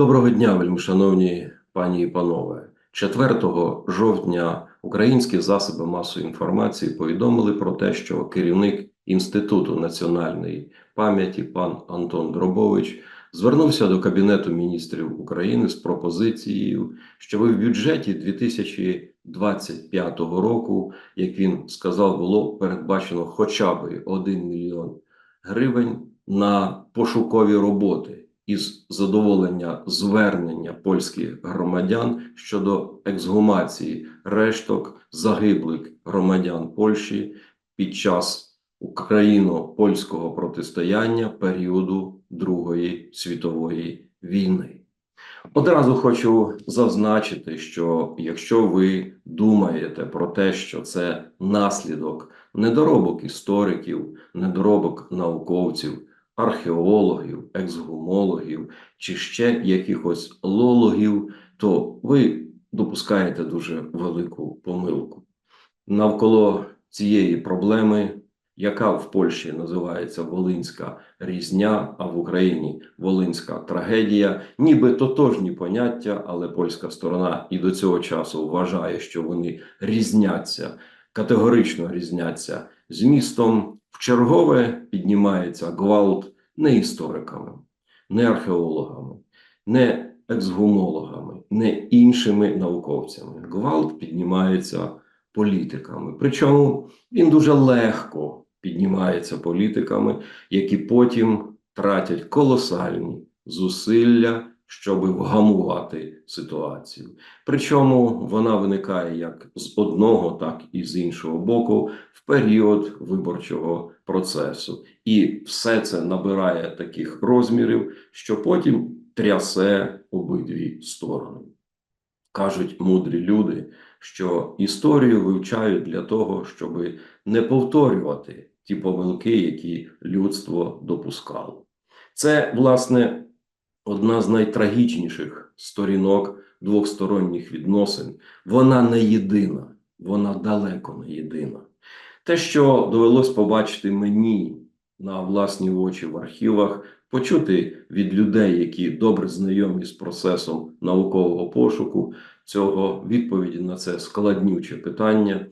Доброго дня, вельмишановні пані і панове. 4 жовтня українські засоби масової інформації повідомили про те, що керівник Інституту національної пам'яті пан Антон Дробович звернувся до Кабінету міністрів України з пропозицією, щоб в бюджеті 2025 року, як він сказав, було передбачено хоча б 1 мільйон гривень на пошукові роботи із задоволення звернення польських громадян щодо ексгумації решток загиблих громадян Польщі під час україно-польського протистояння періоду Другої світової війни. Одразу хочу зазначити, що якщо ви думаєте про те, що це наслідок недоробок істориків, недоробок науковців, археологів, ексгумологів чи ще якихось лологів, то ви допускаєте дуже велику помилку. Навколо цієї проблеми, яка в Польщі називається Волинська різня, а в Україні Волинська трагедія, ніби тотожні поняття, але польська сторона і до цього часу вважає, що вони різняться, категорично різняться змістом. В чергове піднімається гвалт не істориками, не археологами, не ексгумологами, не іншими науковцями. Гвалт піднімається політиками. Причому він дуже легко піднімається політиками, які потім тратять колосальні зусилля, щоб вгамувати ситуацію. Причому вона виникає як з одного, так і з іншого боку в період виборчого процесу. І все це набирає таких розмірів, що потім трясе обидві сторони. Кажуть мудрі люди, що історію вивчають для того, щоб не повторювати ті помилки, які людство допускало. Це, власне, одна з найтрагічніших сторінок двосторонніх відносин. Вона не єдина, вона далеко не єдина. Те, що довелось побачити мені на власні очі в архівах, почути від людей, які добре знайомі з процесом наукового пошуку, цього відповіді на це складнюче питання,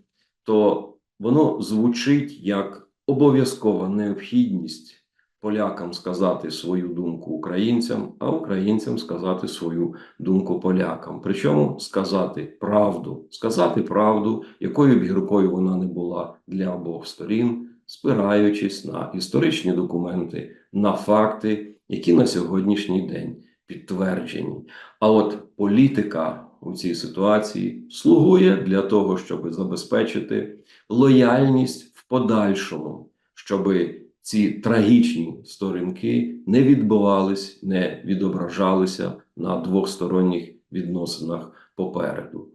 то воно звучить як обов'язкова необхідність полякам сказати свою думку українцям, а українцям сказати свою думку полякам. Причому сказати правду, сказати правду, якою б гіркою вона не була для обох сторін, спираючись на історичні документи, на факти, які на сьогоднішній день підтверджені. А от політика у цій ситуації слугує для того, щоб забезпечити лояльність в подальшому, щоби ці трагічні сторінки не відбувались, не відображалися на двосторонніх відносинах попереду.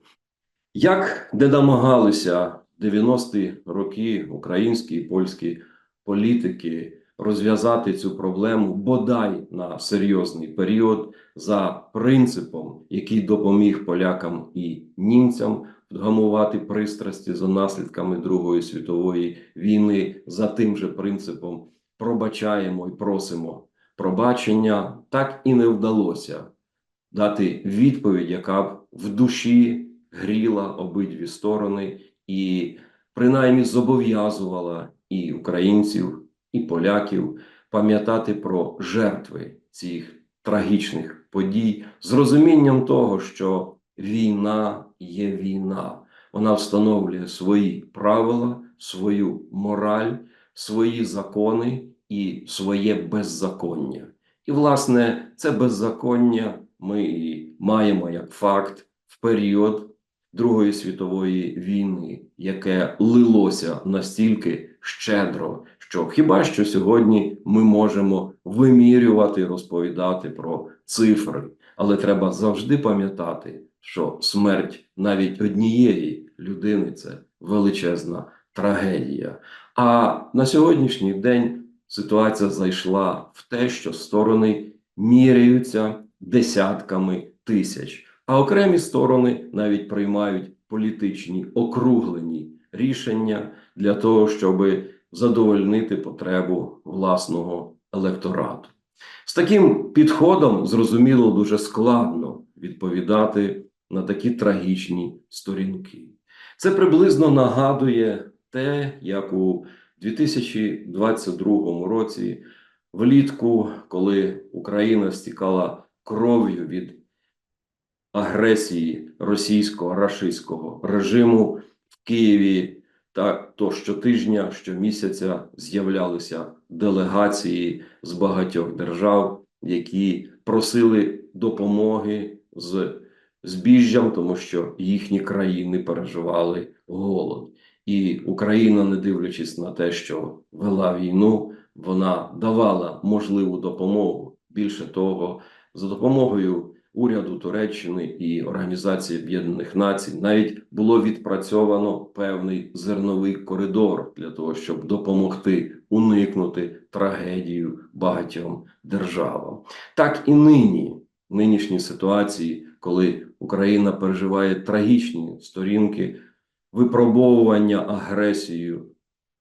Як де намагалися 90-ті роки українські і польські політики розв'язати цю проблему бодай на серйозний період за принципом, який допоміг полякам і німцям вгамувати пристрасті за наслідками Другої світової війни, за тим же принципом пробачаємо і просимо пробачення, так і не вдалося дати відповідь, яка б в душі гріла обидві сторони, і принаймні зобов'язувала і українців, і поляків пам'ятати про жертви цих трагічних подій з розумінням того, що війна є війна, вона встановлює свої правила, свою мораль, свої закони і своє беззаконня. І, власне, це беззаконня ми маємо як факт в період Другої світової війни, яке лилося настільки щедро, що хіба що сьогодні ми можемо вимірювати, і розповідати про цифри, але треба завжди пам'ятати, що смерть навіть однієї людини це величезна трагедія. А на сьогоднішній день ситуація зайшла в те, що сторони міряються десятками тисяч, а окремі сторони навіть приймають політичні округлені рішення для того, щоб задовольнити потребу власного електорату. З таким підходом, зрозуміло, дуже складно відповідати на такі трагічні сторінки. Це приблизно нагадує те, як у 2022 році, влітку, коли Україна стікала кров'ю від агресії російського рашистського режиму в Києві, та то щотижня, щомісяця з'являлися делегації з багатьох держав, які просили допомоги з збіжжям, тому що їхні країни переживали голод. І Україна, не дивлячись на те, що вела війну, вона давала можливу допомогу. Більше того, за допомогою уряду Туреччини і Організації Об'єднаних Націй навіть було відпрацьовано певний зерновий коридор для того, щоб допомогти уникнути трагедію багатьом державам. Так і нині, нинішній ситуації, коли Україна переживає трагічні сторінки випробовування агресією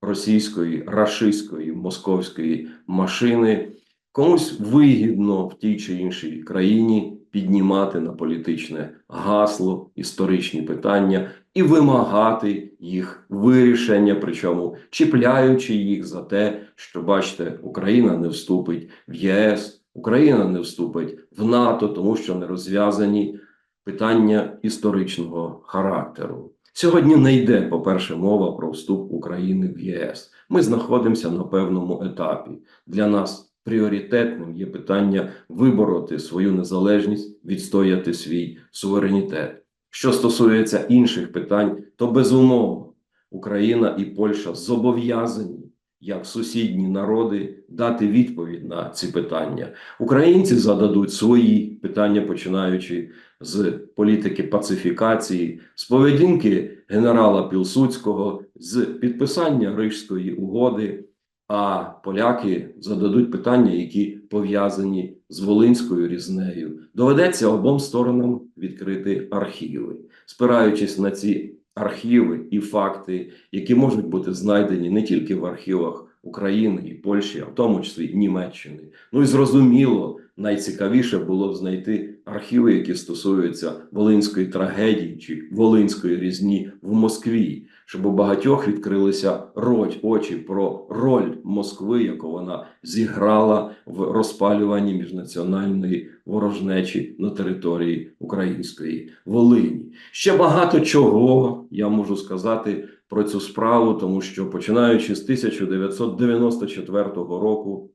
російської, рашистської, московської машини, комусь вигідно в тій чи іншій країні піднімати на політичне гасло історичні питання і вимагати їх вирішення, причому чіпляючи їх за те, що бачите, Україна не вступить в ЄС, Україна не вступить в НАТО, тому що не розв'язані питання історичного характеру. Сьогодні не йде, по-перше, мова про вступ України в ЄС. Ми знаходимося на певному етапі. Для нас пріоритетним є питання вибороти свою незалежність, відстояти свій суверенітет. Що стосується інших питань, то безумовно Україна і Польща зобов'язані як сусідні народи дати відповідь на ці питання. Українці зададуть свої питання, починаючи з політики пацифікації, з поведінки генерала Пілсудського, з підписання Рижської угоди. А поляки зададуть питання, які пов'язані з Волинською різнею. Доведеться обом сторонам відкрити архіви, спираючись на ці архіви і факти, які можуть бути знайдені не тільки в архівах України і Польщі, а в тому числі Німеччини. Ну і зрозуміло, найцікавіше було б знайти архіви, які стосуються волинської трагедії чи волинської різні в Москві, щоб у багатьох відкрилися роть очі про роль Москви, яку вона зіграла в розпалюванні міжнаціональної ворожнечі на території української Волині. Ще багато чого я можу сказати про цю справу, тому що починаючи з 1994 року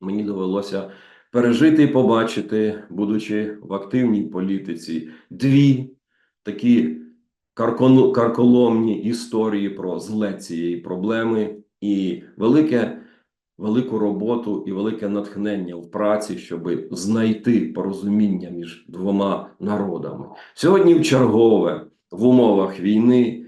мені довелося пережити і побачити, будучи в активній політиці, дві такі карколомні історії про злет цієї проблеми і велике, велику роботу і велике натхнення в праці, щоб знайти порозуміння між двома народами. Сьогодні в чергове в умовах війни,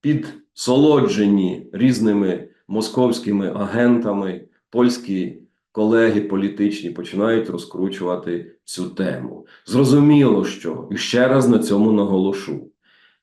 підсолоджені різними московськими агентами, польські колеги політичні починають розкручувати цю тему. Зрозуміло, що і ще раз на цьому наголошу.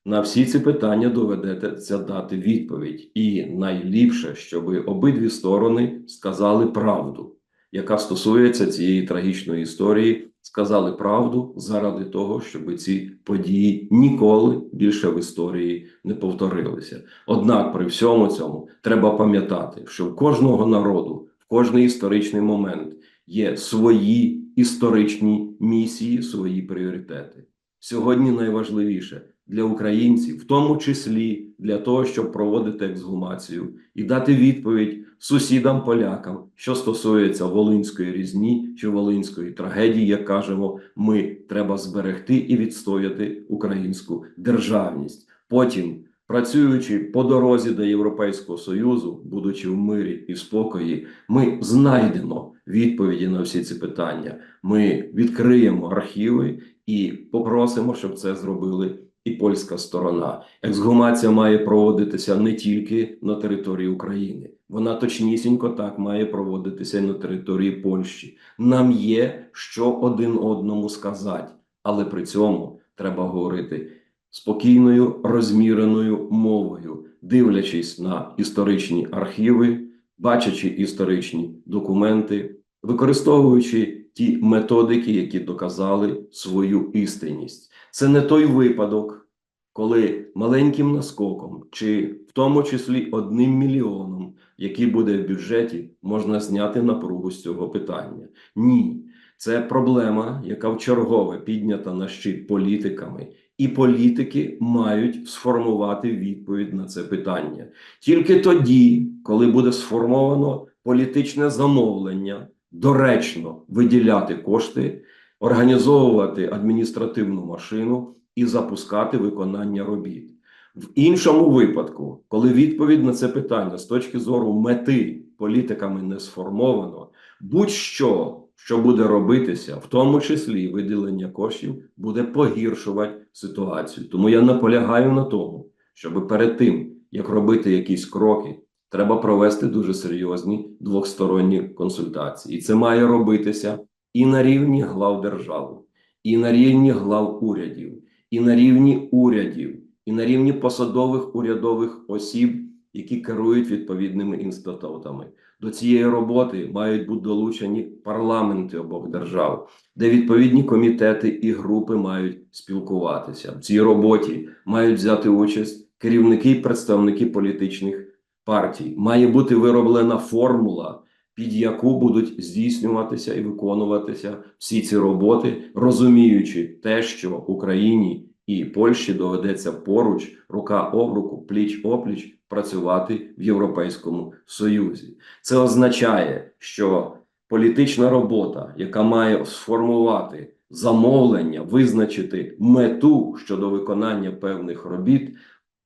На всі ці питання доведеться дати відповідь, і найліпше, щоб обидві сторони сказали правду, яка стосується цієї трагічної історії, сказали правду заради того, щоб ці події ніколи більше в історії не повторилися. Однак при всьому цьому треба пам'ятати, що в кожного народу кожний історичний момент є свої історичні місії, свої пріоритети. Сьогодні найважливіше для українців, в тому числі для того, щоб проводити ексгумацію і дати відповідь сусідам полякам, що стосується волинської різні чи волинської трагедії, як кажемо, ми треба зберегти і відстояти українську державність. Потім, працюючи по дорозі до Європейського союзу, будучи в мирі і в спокої, ми знайдемо відповіді на всі ці питання. Ми відкриємо архіви і попросимо, щоб це зробили і польська сторона. Ексгумація має проводитися не тільки на території України, вона точнісінько так має проводитися і на території Польщі. Нам є що один одному сказати, але при цьому треба говорити спокійною, розміреною мовою, дивлячись на історичні архіви, бачачи історичні документи, використовуючи ті методики, які доказали свою істинність. Це не той випадок, коли маленьким наскоком, чи в тому числі одним мільйоном, який буде в бюджеті, можна зняти напругу з цього питання. Ні, це проблема, яка вчергове піднята на щит політиками, і політики мають сформувати відповідь на це питання. Тільки тоді, коли буде сформовано політичне замовлення, доречно виділяти кошти, організовувати адміністративну машину і запускати виконання робіт. В іншому випадку, коли відповідь на це питання з точки зору мети політиками не сформовано, будь-що, що буде робитися, в тому числі виділення коштів, буде погіршувати ситуацію. Тому я наполягаю на тому, щоб перед тим, як робити якісь кроки, треба провести дуже серйозні двосторонні консультації. І це має робитися і на рівні глав держави, і на рівні глав урядів, і на рівні урядів, і на рівні посадових урядових осіб, які керують відповідними інститутами. До цієї роботи мають бути долучені парламенти обох держав, де відповідні комітети і групи мають спілкуватися. В цій роботі мають взяти участь керівники і представники політичних партій. Має бути вироблена формула, під яку будуть здійснюватися і виконуватися всі ці роботи, розуміючи те, що Україні і Польщі доведеться поруч, рука об руку, пліч опліч працювати в Європейському Союзі. Це означає, що політична робота, яка має сформувати замовлення, визначити мету щодо виконання певних робіт,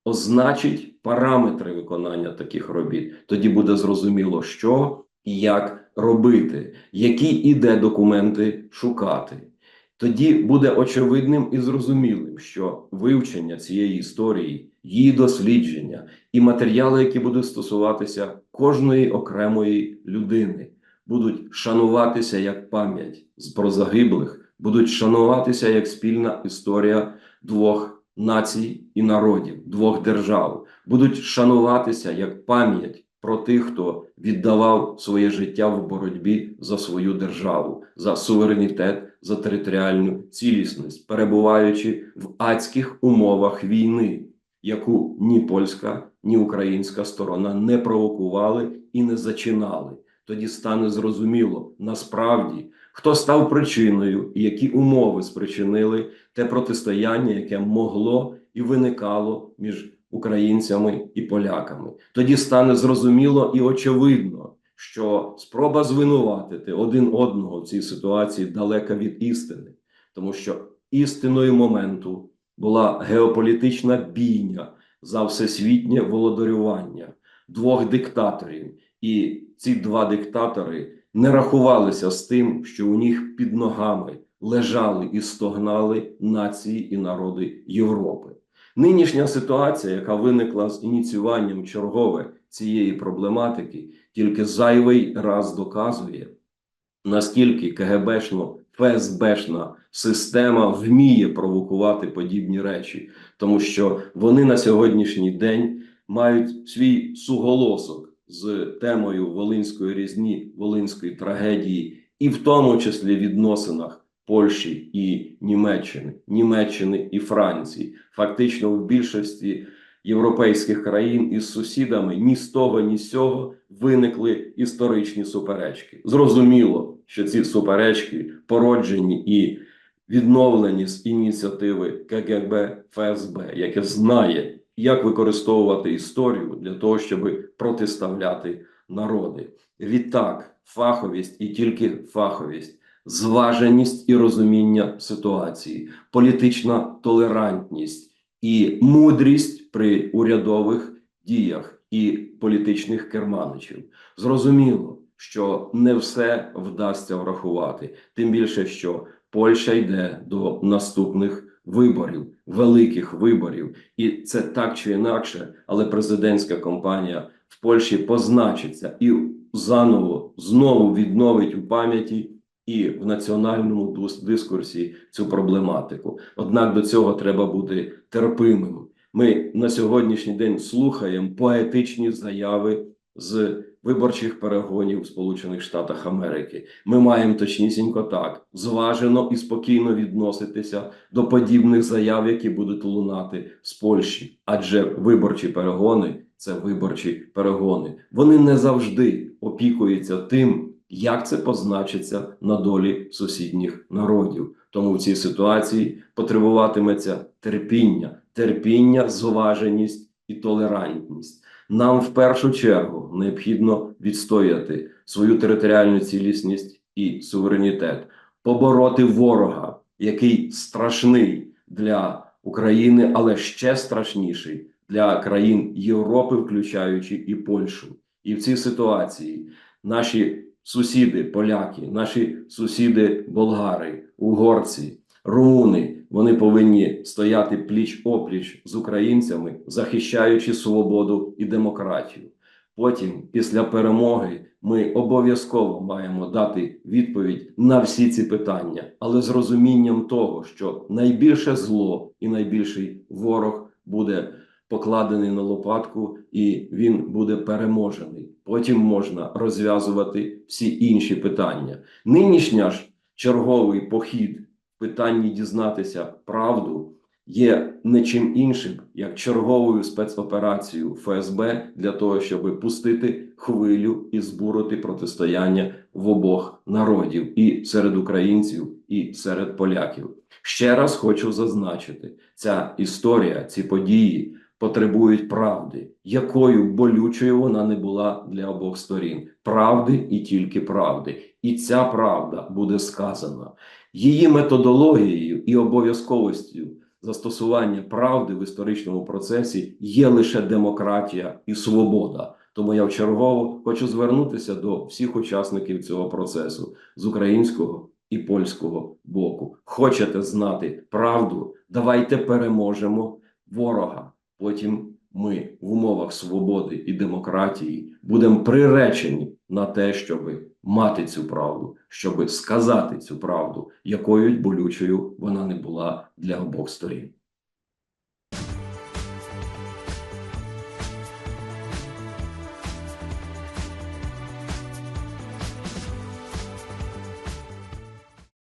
означить параметри виконання таких робіт. Тоді буде зрозуміло, що і як робити, які іде документи шукати. Тоді буде очевидним і зрозумілим, що вивчення цієї історії, її дослідження і матеріали, які будуть стосуватися кожної окремої людини, будуть шануватися як пам'ять про загиблих, будуть шануватися як спільна історія двох націй і народів, двох держав, будуть шануватися як пам'ять про тих, хто віддавав своє життя в боротьбі за свою державу, за суверенітет, за територіальну цілісність, перебуваючи в адських умовах війни, яку ні польська, ні українська сторона не провокували і не зачинали. Тоді стане зрозуміло насправді, хто став причиною і які умови спричинили те протистояння, яке могло і виникало між українцями і поляками. Тоді стане зрозуміло і очевидно, що спроба звинуватити один одного в цій ситуації далека від істини, тому що істиною моменту була геополітична бійня за всесвітнє володарювання двох диктаторів, і ці два диктатори не рахувалися з тим, що у них під ногами лежали і стогнали нації і народи Європи. Нинішня ситуація, яка виникла з ініціюванням чергове цієї проблематики, тільки зайвий раз доказує, наскільки КГБшно ФСБшна система вміє провокувати подібні речі, тому що вони на сьогоднішній день мають свій суголосок з темою Волинської різні, Волинської трагедії, і в тому числі відносинах Польщі і Німеччини, Німеччини і Франції. Фактично, в більшості європейських країн із сусідами ні з того, ні з цього виникли історичні суперечки. Зрозуміло, що ці суперечки породжені і відновлені з ініціативи КГБ ФСБ, яке знає, як використовувати історію для того, щоб протиставляти народи. Відтак, фаховість і тільки фаховість, зваженість і розуміння ситуації, політична толерантність і мудрість при урядових діях і політичних керманичів. Зрозуміло, що не все вдасться врахувати, тим більше, що Польща йде до наступних виборів, великих виборів, і це так чи інакше, але президентська кампанія в Польщі позначиться і заново знову відновить у пам'яті і в національному дискурсі цю проблематику. Однак до цього треба бути терпимим. Ми на сьогоднішній день слухаємо поетичні заяви з виборчих перегонів в Сполучених Штатах Америки. Ми маємо точнісінько так зважено і спокійно відноситися до подібних заяв, які будуть лунати з Польщі, адже виборчі перегони це виборчі перегони. Вони не завжди опікуються тим, як це позначиться на долі сусідніх народів. Тому в цій ситуації потребуватиметься терпіння, терпіння, зваженість і толерантність. Нам в першу чергу необхідно відстояти свою територіальну цілісність і суверенітет, побороти ворога, який страшний для України, але ще страшніший для країн Європи, включаючи і Польщу. І в цій ситуації наші сусіди, поляки, наші сусіди, болгари, угорці, румуни, вони повинні стояти пліч опліч з українцями, захищаючи свободу і демократію. Потім, після перемоги, ми обов'язково маємо дати відповідь на всі ці питання, але з розумінням того, що найбільше зло і найбільший ворог буде покладений на лопатку, і він буде переможений. Потім можна розв'язувати всі інші питання. Нинішня ж черговий похід в питанні дізнатися правду є не чим іншим, як черговою спецоперацією ФСБ для того, щоб пустити хвилю і збурити протистояння в обох народів і серед українців, і серед поляків. Ще раз хочу зазначити, ця історія, ці події потребують правди, якою болючою вона не була для обох сторін. Правди і тільки правди. І ця правда буде сказана. Її методологією і обов'язковістю застосування правди в історичному процесі є лише демократія і свобода. Тому я вчергово хочу звернутися до всіх учасників цього процесу з українського і польського боку. Хочете знати правду? Давайте переможемо ворога. Потім ми в умовах свободи і демократії будемо приречені на те, щоб мати цю правду, щоб сказати цю правду, якою болючою вона не була для обох сторін.